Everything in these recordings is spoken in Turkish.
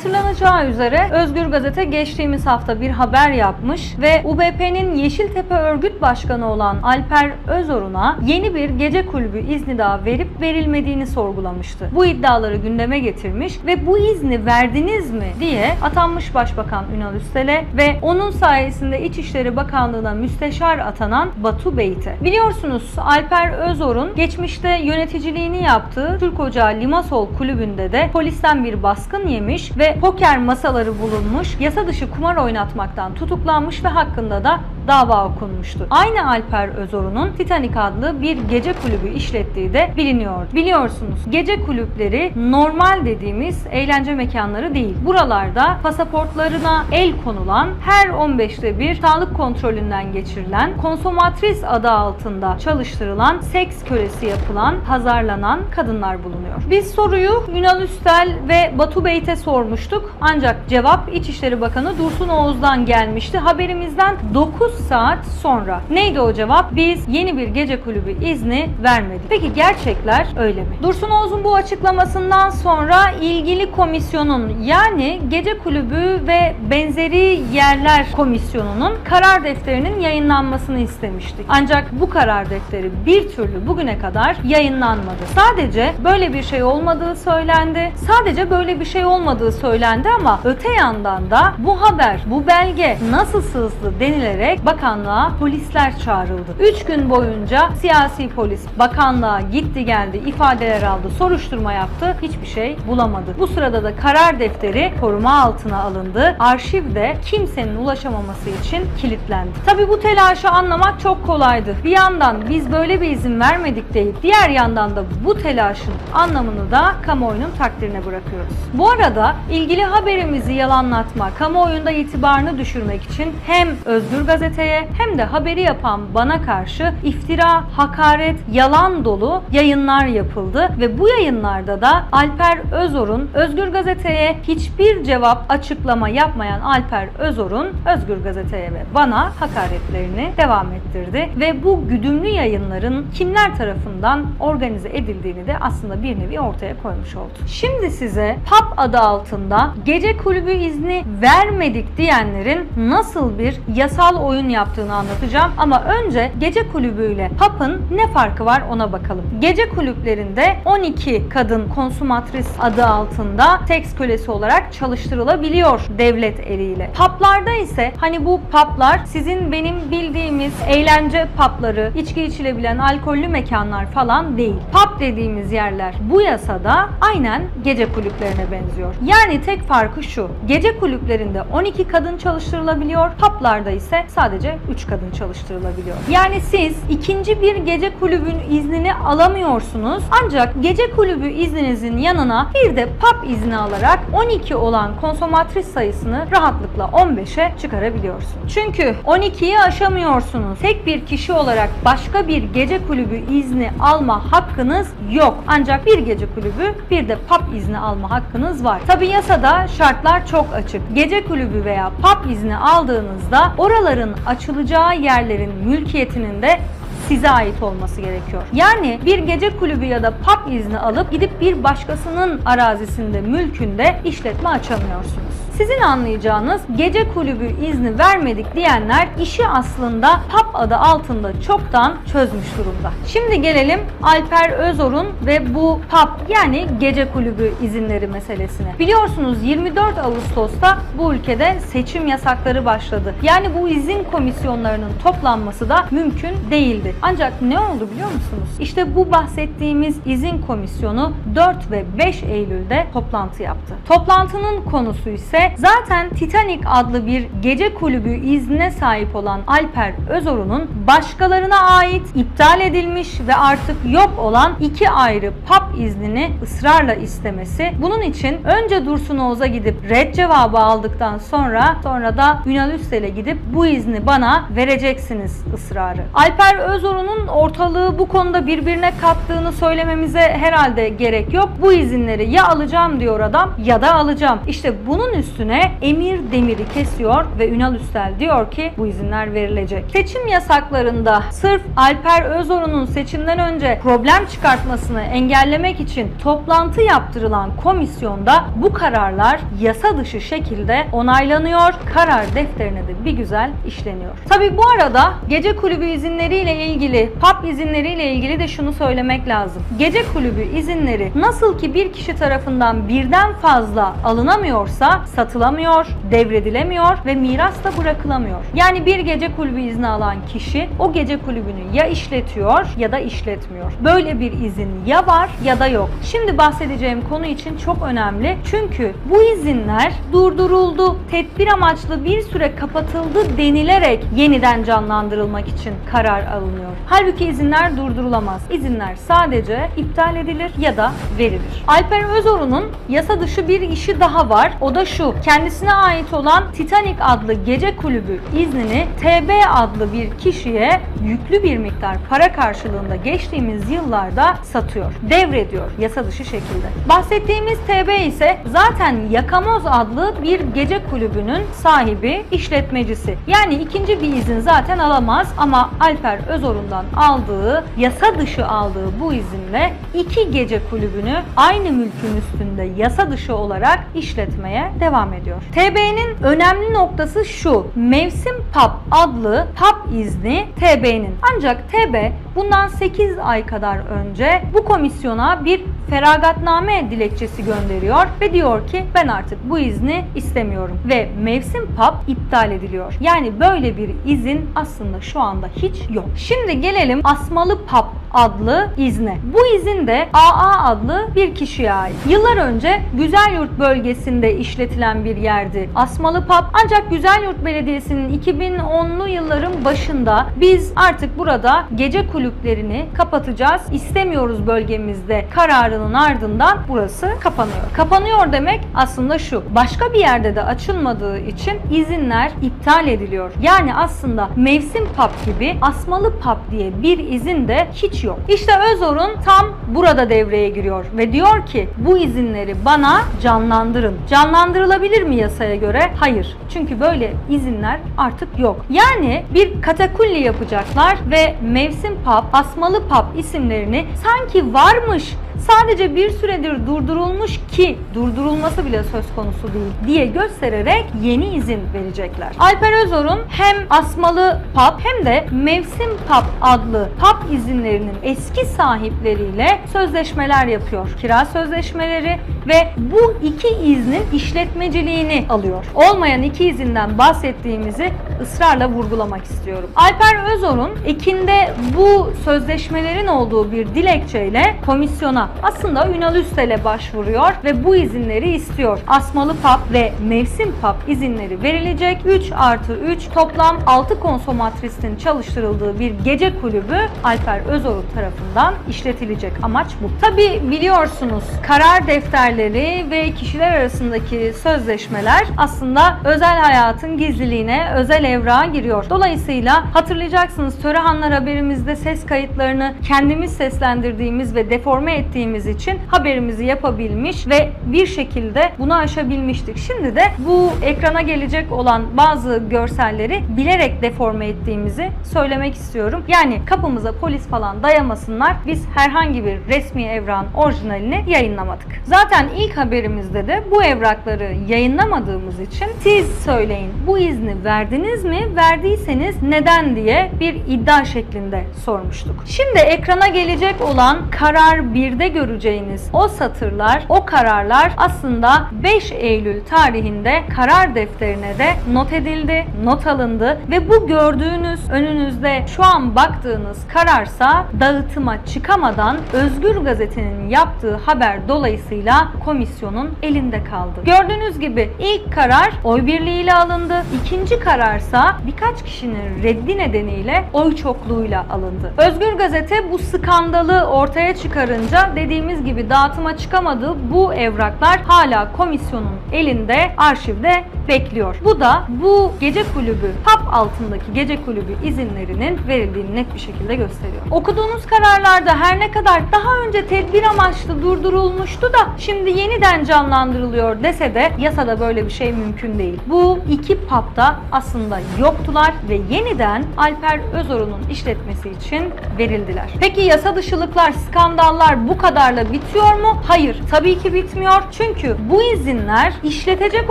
Hatırlanacağı üzere Özgür Gazete geçtiğimiz hafta bir haber yapmış ve UBP'nin Yeşiltepe Örgüt Başkanı olan Alper Özorun'a yeni bir gece kulübü izni daha verip verilmediğini sorgulamıştı. Bu iddiaları gündeme getirmiş ve bu izni verdiniz mi diye atanmış Başbakan Ünal Üstel'e ve onun sayesinde İçişleri Bakanlığı'na müsteşar atanan Batu Beyt'e. Biliyorsunuz Alper Özorun geçmişte yöneticiliğini yaptığı Türk Ocağı Limasol Kulübü'nde de polisten bir baskın yemiş ve poker masaları bulunmuş, yasa dışı kumar oynatmaktan tutuklanmış ve hakkında da dava okunmuştu. Aynı Alper Özorun'un Titanic adlı bir gece kulübü işlettiği de biliniyor. Biliyorsunuz gece kulüpleri normal dediğimiz eğlence mekanları değil. Buralarda pasaportlarına el konulan her 15'te bir sağlık kontrolünden geçirilen konsomatris adı altında çalıştırılan seks kölesi yapılan, pazarlanan kadınlar bulunuyor. Biz soruyu Ünal Üstel ve Batu Beyt'e sormuştuk. Ancak cevap İçişleri Bakanı Dursun Oğuz'dan gelmişti. Haberimizden 9 saat sonra. Neydi o cevap? Biz yeni bir gece kulübü izni vermedik. Peki gerçekler öyle mi? Dursun Oğuz'un bu açıklamasından sonra ilgili komisyonun yani gece kulübü ve benzeri yerler komisyonunun karar defterinin yayınlanmasını istemiştik. Ancak bu karar defteri bir türlü bugüne kadar yayınlanmadı. Sadece böyle bir şey olmadığı söylendi. Sadece böyle bir şey olmadığı söylendi ama öte yandan da bu haber, bu belge nasıl sızdı denilerek bakanlığa polisler çağrıldı. 3 gün boyunca siyasi polis bakanlığa gitti geldi, ifadeler aldı, soruşturma yaptı. Hiçbir şey bulamadı. Bu sırada da karar defteri koruma altına alındı. Arşivde kimsenin ulaşamaması için kilitlendi. Tabi bu telaşı anlamak çok kolaydı. Bir yandan biz böyle bir izin vermedik deyip diğer yandan da bu telaşın anlamını da kamuoyunun takdirine bırakıyoruz. Bu arada ilgili haberimizi yalanlatma, kamuoyunda itibarını düşürmek için hem Özgür Gazete'ye hem de haberi yapan bana karşı iftira, hakaret, yalan dolu yayınlar yapıldı ve bu yayınlarda da Alper Özor'un Özgür Gazete'ye hiçbir cevap açıklama yapmayan Alper Özor'un Özgür Gazete'ye ve bana hakaretlerini devam ettirdi ve bu güdümlü yayınların kimler tarafından organize edildiğini de aslında bir nevi ortaya koymuş oldu. Şimdi size PAP adı altında gece kulübü izni vermedik diyenlerin nasıl bir yasal oyun yaptığını anlatacağım ama önce gece kulübüyle PAP'ın ne farkı var ona bakalım. Gece kulüplerinde 12 kadın konsumatris adı altında seks kölesi olarak çalıştırılabiliyor devlet eliyle. Paplarda ise hani bu paplar sizin benim bildiğimiz eğlence papları, içki içilebilen alkollü mekanlar falan değil. Pub dediğimiz yerler bu yasada aynen gece kulüplerine benziyor. Yani tek farkı şu. Gece kulüplerinde 12 kadın çalıştırılabiliyor. Publarda ise sadece 3 kadın çalıştırılabiliyor. Yani siz ikinci bir gece kulübün iznini alamıyorsunuz. Ancak gece kulübü izninizin yanına bir de pub izni alarak 12 olan konsomatris sayısını rahatlıkla 15'e çıkarabiliyorsunuz. Çünkü 12'yi aşamıyorsunuz. Tek bir kişi olarak başka bir gece kulübü izni alma hakkınız yok. Ancak bir gece kulübü bir de pub izni alma hakkınız var. Tabi yasada şartlar çok açık. Gece kulübü veya pub izni aldığınızda oraların açılacağı yerlerin mülkiyetinin de size ait olması gerekiyor. Yani bir gece kulübü ya da pub izni alıp gidip bir başkasının arazisinde, mülkünde işletme açamıyorsunuz. Sizin anlayacağınız gece kulübü izni vermedik diyenler işi aslında pub adı altında çoktan çözmüş durumda. Şimdi gelelim Alper Özor'un ve bu pub yani gece kulübü izinleri meselesine. Biliyorsunuz 24 Ağustos'ta bu ülkede seçim yasakları başladı. Yani bu izin komisyonlarının toplanması da mümkün değildi. Ancak ne oldu biliyor musunuz? İşte bu bahsettiğimiz izin komisyonu 4 ve 5 Eylül'de toplantı yaptı. Toplantının konusu ise zaten Titanic adlı bir gece kulübü iznine sahip olan Alper Özorun'un başkalarına ait iptal edilmiş ve artık yok olan iki ayrı pub iznini ısrarla istemesi. Bunun için önce Dursun Oğuz'a gidip red cevabı aldıktan sonra sonra da Ünal Üstel'e gidip bu izni bana vereceksiniz ısrarı. Alper Özorun'un ortalığı bu konuda birbirine kattığını söylememize herhalde gerek yok. Bu izinleri ya alacağım diyor adam ya da alacağım. İşte bunun üstüne üstüne emir demiri kesiyor ve Ünal Üstel diyor ki bu izinler verilecek. Seçim yasaklarında sırf Alper Özorun'un seçimden önce problem çıkartmasını engellemek için toplantı yaptırılan komisyonda bu kararlar yasa dışı şekilde onaylanıyor. Karar defterine de bir güzel işleniyor. Tabi bu arada gece kulübü izinleriyle ilgili, pub izinleriyle ilgili de şunu söylemek lazım. Gece kulübü izinleri nasıl ki bir kişi tarafından birden fazla alınamıyorsa satılamıyor, devredilemiyor ve miras da bırakılamıyor. Yani bir gece kulübü izni alan kişi o gece kulübünü ya işletiyor ya da işletmiyor. Böyle bir izin ya var ya da yok. Şimdi bahsedeceğim konu için çok önemli. Çünkü bu izinler durduruldu, tedbir amaçlı bir süre kapatıldı denilerek yeniden canlandırılmak için karar alınıyor. Halbuki izinler durdurulamaz. İzinler sadece iptal edilir ya da verilir. Alper Özorun'un yasa dışı bir işi daha var. O da şu. Kendisine ait olan Titanic adlı gece kulübü iznini TB adlı bir kişiye yüklü bir miktar para karşılığında geçtiğimiz yıllarda satıyor. Devrediyor yasa dışı şekilde. Bahsettiğimiz TB ise zaten Yakamoz adlı bir gece kulübünün sahibi, işletmecisi. Yani ikinci bir izin zaten alamaz ama Alper Özorun'dan aldığı, yasa dışı aldığı bu izinle iki gece kulübünü aynı mülkün üstünde yasa dışı olarak işletmeye devam ediyor. TB'nin önemli noktası şu. Mevsim PAP adlı PAP izni TB'nin. Ancak TB bundan 8 ay kadar önce bu komisyona bir feragatname dilekçesi gönderiyor ve diyor ki ben artık bu izni istemiyorum ve mevsim PAP iptal ediliyor. Yani böyle bir izin aslında şu anda hiç yok. Şimdi gelelim asmalı PAP adlı izne. Bu izin de AA adlı bir kişiye ait. Yıllar önce Güzelyurt bölgesinde işletilen bir yerdi. Asmalı Pub ancak Güzelyurt Belediyesi'nin 2010'lu yılların başında biz artık burada gece kulüplerini kapatacağız, istemiyoruz bölgemizde kararının ardından burası kapanıyor. Kapanıyor demek aslında şu. Başka bir yerde de açılmadığı için izinler iptal ediliyor. Yani aslında mevsim pub gibi asmalı pub diye bir izin de hiç yok. İşte Özor'un tam burada devreye giriyor ve diyor ki bu izinleri bana canlandırın. Canlandırılabilir mi yasaya göre? Hayır. Çünkü böyle izinler artık yok. Yani bir katakulli yapacaklar ve mevsim pub, asmalı pub isimlerini sanki varmış sadece bir süredir durdurulmuş ki durdurulması bile söz konusu değil diye göstererek yeni izin verecekler. Alper Özor'un hem asmalı pub hem de mevsim pub adlı pub izinlerinin eski sahipleriyle sözleşmeler yapıyor. Kira sözleşmeleri ve bu iki iznin işletmeciliğini alıyor. Olmayan iki izinden bahsettiğimizi ısrarla vurgulamak istiyorum. Alper Özor'un ekinde bu sözleşmelerin olduğu bir dilekçeyle komisyona aslında Ünal Üstel'e başvuruyor ve bu izinleri istiyor. Asmalı PAP ve mevsim PAP izinleri verilecek. 3 artı 3 toplam 6 konsomatristin çalıştırıldığı bir gece kulübü Alper Özoru tarafından işletilecek. Amaç bu. Tabi biliyorsunuz karar defterleri ve kişiler arasındaki sözleşmeler aslında özel hayatın gizliliğine, özel evrağa giriyor. Dolayısıyla hatırlayacaksınız Törehanlar haberimizde ses kayıtlarını kendimiz seslendirdiğimiz ve deforme ettiğimiz için haberimizi yapabilmiş ve bir şekilde bunu aşabilmiştik. Şimdi de bu ekrana gelecek olan bazı görselleri bilerek deforme ettiğimizi söylemek istiyorum. Yani kapımıza polis falan dayamasınlar. Biz herhangi bir resmi evrakın orijinalini yayınlamadık. Zaten ilk haberimizde de bu evrakları yayınlamadığımız için siz söyleyin bu izni verdiniz mi? Verdiyseniz neden diye bir iddia şeklinde sormuştuk. Şimdi ekrana gelecek olan karar 1'de göreceğiniz o satırlar, o kararlar aslında 5 Eylül tarihinde karar defterine de not edildi, not alındı ve bu gördüğünüz önünüzde şu an baktığınız kararsa dağıtıma çıkamadan Özgür Gazete'nin yaptığı haber dolayısıyla komisyonun elinde kaldı. Gördüğünüz gibi ilk karar oy birliğiyle alındı. İkinci kararsa birkaç kişinin reddi nedeniyle oy çokluğuyla alındı. Özgür Gazete bu skandalı ortaya çıkarınca dediğimiz gibi dağıtıma çıkamadığı bu evraklar hala komisyonun elinde arşivde bekliyor. Bu da bu gece kulübü, PAP altındaki gece kulübü izinlerinin verildiğini net bir şekilde gösteriyor. Okuduğunuz kararlarda her ne kadar daha önce tedbir amaçlı durdurulmuştu da şimdi yeniden canlandırılıyor dese de yasada böyle bir şey mümkün değil. Bu iki PAP'ta aslında yoktular ve yeniden Alper Özorun'un işletmesi için verildiler. Peki yasa dışılıklar, skandallar bu kadarla bitiyor mu? Hayır, tabii ki bitmiyor. Çünkü bu izinler işletecek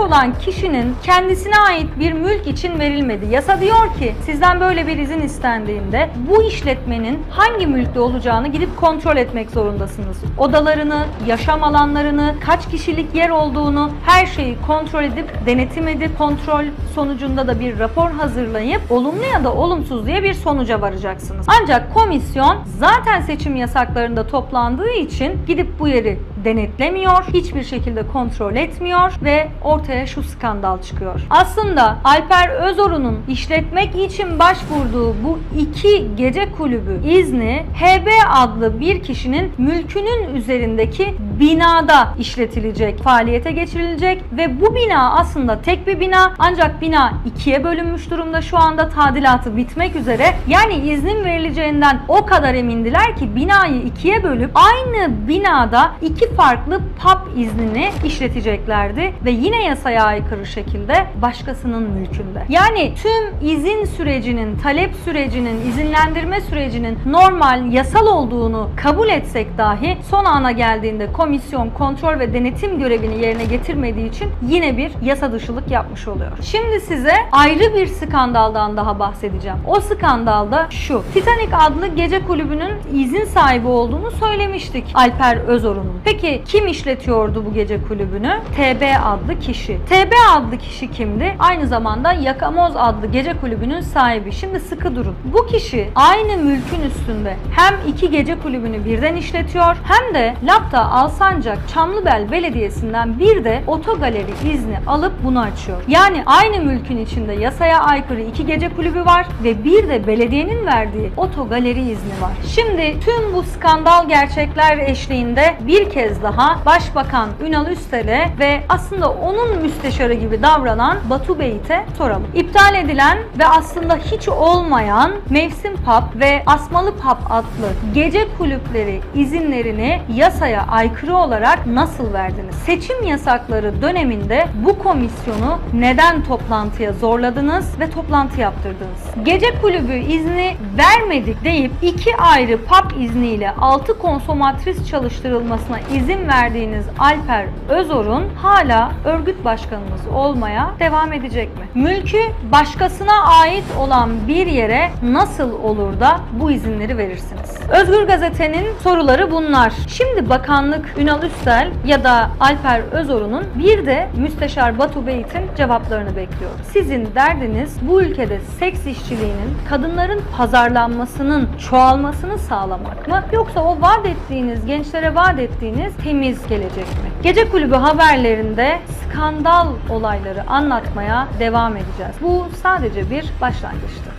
olan kişinin kendisine ait bir mülk için verilmedi. Yasa diyor ki sizden böyle bir izin istendiğinde bu işletmenin hangi mülkte olacağını gidip kontrol etmek zorundasınız. Odalarını, yaşam alanlarını, kaç kişilik yer olduğunu her şeyi kontrol edip denetim edip kontrol sonucunda da bir rapor hazırlayıp olumlu ya da olumsuz diye bir sonuca varacaksınız. Ancak komisyon zaten seçim yasaklarında toplandığı için gidip bu yeri denetlemiyor, hiçbir şekilde kontrol etmiyor ve ortaya şu skandal çıkıyor. Aslında Alper Özorun'un işletmek için başvurduğu bu iki gece kulübü izni HB adlı bir kişinin mülkünün üzerindeki binada işletilecek, faaliyete geçirilecek ve bu bina aslında tek bir bina ancak bina ikiye bölünmüş durumda şu anda tadilatı bitmek üzere. Yani iznin verileceğinden o kadar emindiler ki binayı ikiye bölüp aynı binada iki farklı pub iznini işleteceklerdi ve yine yasaya aykırı şekilde başkasının mülkünde. Yani tüm izin sürecinin, talep sürecinin, izinlendirme sürecinin normal, yasal olduğunu kabul etsek dahi son ana geldiğinde komisyon kontrol ve denetim görevini yerine getirmediği için yine bir yasa dışılık yapmış oluyor. Şimdi size ayrı bir skandaldan daha bahsedeceğim. O skandalda şu. Titanic adlı gece kulübünün izin sahibi olduğunu söylemiştik Alper Özorun'un. Peki kim işletiyordu bu gece kulübünü? TB adlı kişi. TB adlı kişi kimdi? Aynı zamanda Yakamoz adlı gece kulübünün sahibi. Şimdi sıkı durun. Bu kişi aynı mülkün üstünde hem iki gece kulübünü birden işletiyor hem de Lapta Alsancak Çamlıbel Belediyesi'nden bir de otogaleri izni alıp bunu açıyor. Yani aynı mülkün içinde yasaya aykırı iki gece kulübü var ve bir de belediyenin verdiği otogaleri izni var. Şimdi tüm bu skandal gerçekler eşliğinde bir kez daha Başbakan Ünal Üstel'e ve aslında onun müsteşarı gibi davranan Batu Beyit'e soralım. İptal edilen ve aslında hiç olmayan Mevsim Pub ve Asmalı Pub adlı gece kulüpleri izinlerini yasaya aykırı olarak nasıl verdiniz? Seçim yasakları döneminde bu komisyonu neden toplantıya zorladınız ve toplantı yaptırdınız? Gece kulübü izni vermedik deyip iki ayrı pub izniyle 6 konsomatris çalıştırılmasına izin verdiğiniz Alper Özor'un hala örgüt başkanımız olmaya devam edecek mi? Mülkü başkasına ait olan bir yere nasıl olur da bu izinleri verirsiniz? Özgür Gazete'nin soruları bunlar. Şimdi bakanlık Ünal Üstel ya da Alper Özorun'un bir de Müsteşar Batu Beyit'in cevaplarını bekliyor. Sizin derdiniz bu ülkede seks işçiliğinin, kadınların pazarlanmasının çoğalmasını sağlamak mı? Yoksa o vaat ettiğiniz, gençlere vaat ettiğiniz temiz gelecek mi? Gece kulübü haberlerinde skandal olayları anlatmaya devam edeceğiz. Bu sadece bir başlangıçtı.